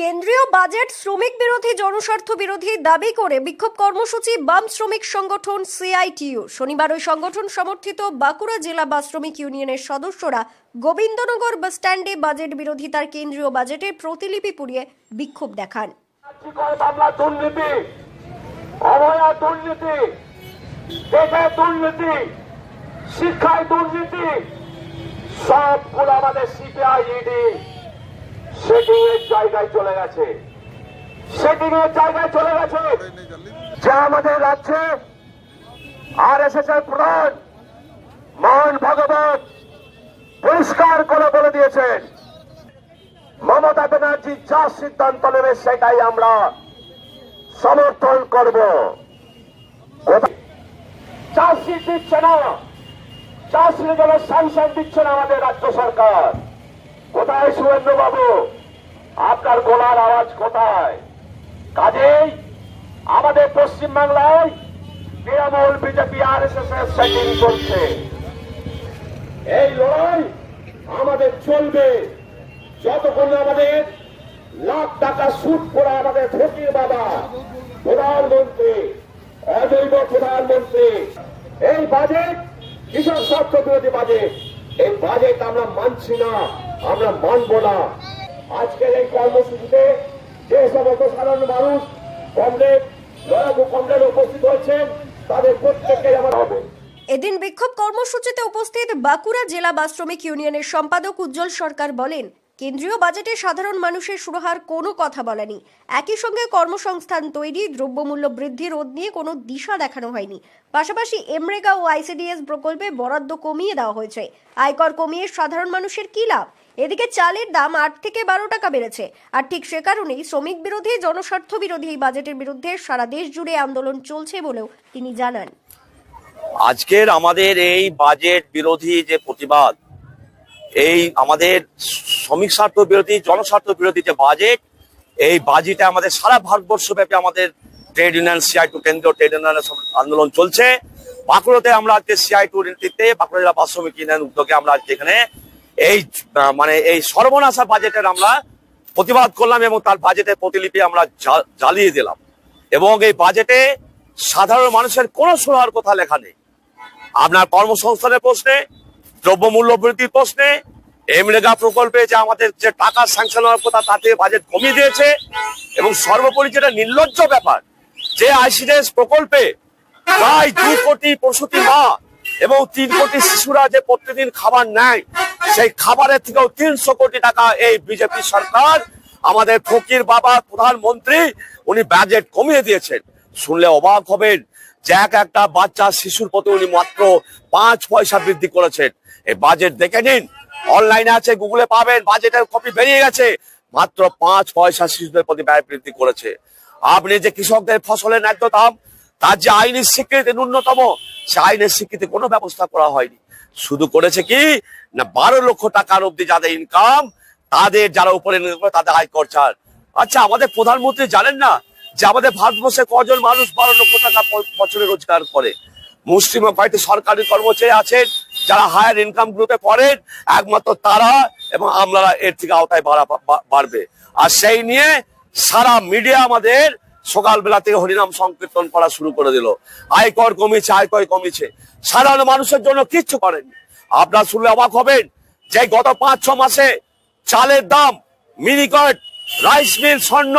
কেন্দ্রীয় বাজেট শ্রমিক বিরোধী জনস্বার্থ বিরোধী দাবি করে বিক্ষোভ কর্মসূচি বাম শ্রমিক সংগঠন সিআইটিইউ। শনিবার ওই সংগঠন সমর্থিত বাঁকুড়া জেলা বাস শ্রমিক ইউনিয়নের সদস্যরা গোবিন্দনগর বাস স্ট্যান্ডে বাজেট বিরোধিতার কেন্দ্রীয় বাজেটের প্রতিলিপি পুড়িয়ে বিক্ষোভ দেখান। শিক্ষায় দুর্নীতি, সবগুলো আমাদের পরিষ্কার করে বলে দিয়েছেন। মমতা ব্যানার্জি যা সিদ্ধান্ত নেবে সেটাই আমরা সমর্থন করব। চার্জশিট দিচ্ছে না। চার্জশিটের জন্য স্যাংশন দিচ্ছে না আমাদের রাজ্য সরকার। কোথায় সুরেন্দ্র বাবু আপনার গলার আওয়াজ কোথায়? কাজেই আমাদের পশ্চিমবাংলায় Trinamool BJP R S S setting চলছে। এই লড়াই আমাদের চলবে। যতক্ষণ আমাদের লাখ টাকা সুদ করে আমাদের ফকির বাবা, প্রধানমন্ত্রী, অজৈব প্রধানমন্ত্রী, এই বাজেট কৃষক স্বার্থ বিরোধী বাজেট এই বাজেট আমরা মানছি না, আমরা মানব না। আজকের এই কর্মসূচিতে যে সমস্ত সাধারণ মানুষ কমরেড উপস্থিত হয়েছেন, তাদের প্রত্যেককে আমার হবে। এদিন বিক্ষোভ কর্মসূচিতে উপস্থিত বাঁকুড়া জেলা বাস শ্রমিক ইউনিয়নের সম্পাদক উজ্জ্বল সরকার বলেন, কেন্দ্রীয় বাজেটে সাধারণ মানুষের সুরাহার কোনো কথা বলেনি। একই সঙ্গে কর্মসংস্থান তৈরি, দ্রব্যমূল্য বৃদ্ধি রোধ নিয়ে কোনো দিশা দেখানো হয়নি। পাশাপাশি এমরেগা ও আইসিডিএস প্রকল্পে বরাদ্দ কমিয়ে দেওয়া হয়েছে। আয়কর কমিয়ে সাধারণ মানুষের কী লাভ? এদিকে চালের দাম আট থেকে বারো টাকা বেড়েছে। আর ঠিক সে কারণেই শ্রমিক বিরোধী, জনস্বার্থ বিরোধী এই বাজেটের বিরুদ্ধে সারা দেশ জুড়ে আন্দোলন চলছে বলেও তিনি জানান। আজকের আমাদের এই বাজেট বিরোধী যে প্রতিবাদ, এই আমাদের শ্রমিক স্বার্থ বিরোধী, জনস্বার্থ বিরোধী যে বাজেট, এই বাজেটে আমাদের সারা ভারতবর্ষ ব্যাপী আমাদের ট্রেড ইউনিয়ন সিআই টু কেন্দ্রীয় ট্রেড ইউনিয়নের আন্দোলন চলছে। বাঁকুড়াতে আমরা আজকে সিআই টু বাঁকুড়া জেলা বাস শ্রমিক ইউনিয়ন উদ্যোগে আমরা আজকে এখানে এই মানে এই সর্বনাশা বাজেটের আমরা প্রতিবাদ করলাম এবং তার বাজেটের প্রতিলিপি আমরা জ্বালিয়ে দিলাম। এবং এই বাজেটে সাধারণ মানুষের কোনো সুরাহার কথা লেখা নেই। আপনার কর্মসংস্থানের প্রশ্নে, দ্রব্যমূল্য বৃদ্ধির প্রশ্নে এমরেগা প্রকল্পে যে আমাদের যে টাকা স্যাংশন হওয়ার কথা তাতে বাজেট কমিয়ে দিয়েছে এবং সর্বোপরি যেটা নির্লজ্জ ব্যাপার, যে আইসিডিএস প্রকল্পে প্রায় দু কোটি প্রসূতি মা এবং তিন কোটি শিশুরা যে প্রতিদিন খাবার নেয় সেই খাবারের থেকেও তিনশো কোটি টাকা এই বিজেপি সরকার, আমাদের ফকির বাবা প্রধানমন্ত্রী, উনি বাজেট কমিয়ে দিয়েছেন। শুনলে অবাক হবেন যে এক একটা বাচ্চা, শিশুর প্রতি উনি মাত্র পাঁচ পয়সা বৃদ্ধি করেছেন। এই বাজেট দেখে নিন। অনলাইনে আছে গুগলে পাবেন বাজেটের কপি বেরিয়ে গেছে। মাত্র পাঁচ পয়সা শিশুদের প্রতি ব্যয় বৃদ্ধি করেছে। আপনি যে কৃষকদের ফসলের ন্যায্য দাম, তার যে আইনি স্বীকৃতি ন্যূনতম, সে আইনের স্বীকৃতি কোনো ব্যবস্থা করা হয়নি। শুধু করেছে কি? না, বারো লক্ষ টাকার অব্দি যাদের ইনকাম তাদের যারা উপরে তাদের আয়কর ছাড়। আচ্ছা আমাদের প্রধানমন্ত্রী জানেন না যে আমাদের ভারতবর্ষে কজন মানুষ বারো লক্ষ টাকা বছরে রোজগার করে? মুসলিম কয়েকটি সরকারি কর্মচারী আছেন, যারা হায়ার ইনকাম গ্রুপে পড়েন, একমাত্র তারা এবং আমরা এর থেকে আওতায় বাড়বে। আর সেই নিয়ে সারা মিডিয়া আমাদের সকালবেলা থেকে হরিনাম সংকীর্তন করা শুরু করে দিল। আয় আয়কর কমেছে আয়কর কমেছে। সাধারণ মানুষের জন্য কিচ্ছু করেননি। আপনার শুনলে অবাক হবেন যে গত পাঁচ, ছ মাসে চালের দাম, মিনিকট, রাইস মিল, স্বর্ণ,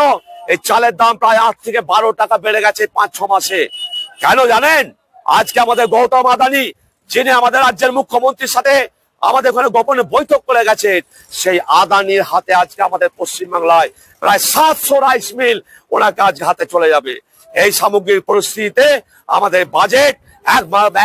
এই চালের দাম প্রায় আট থেকে বারো টাকা বেড়ে গেছে পাঁচ, ছ মাসে। কেন জানেন? আজকে আমাদের গৌতম আদানি, যিনি আমাদের রাজ্যের মুখ্যমন্ত্রীর সাথে আমাদের ওখানে গোপনে বৈঠক করে গেছেন সেই আদানির হাতে আজকে আমাদের পশ্চিমবাংলায় প্রায় সাতশো রাইস মিল ওনাকে আজকে হাতে চলে যাবে। এই সামগ্রিক পরিস্থিতিতে আমাদের বাজেট,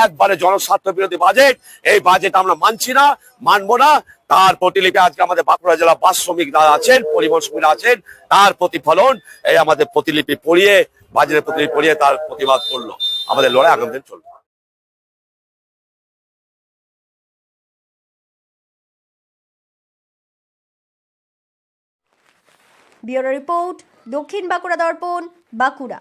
একবার জনস্বার্থ বিরোধী বাজেট, এই বাজেট আমরা মানছি না, মানবো না। তার প্রতিলিপি আজকে আমাদের বাঁকুড়া জেলা বাস শ্রমিক যারা আছেন, পরিবহন শ্রমিকরা আছেন। তার প্রতিফলন এই আমাদের প্রতিলিপি পড়িয়ে, বাজেটের প্রতিলিপি পড়িয়ে তার প্রতিবাদ করল। আমাদের লড়াই আগামী দিন চলবে। ব্যুরো রিপোর্ট দক্ষিণ বাঁকুড়া দর্পণ বাঁকুড়া।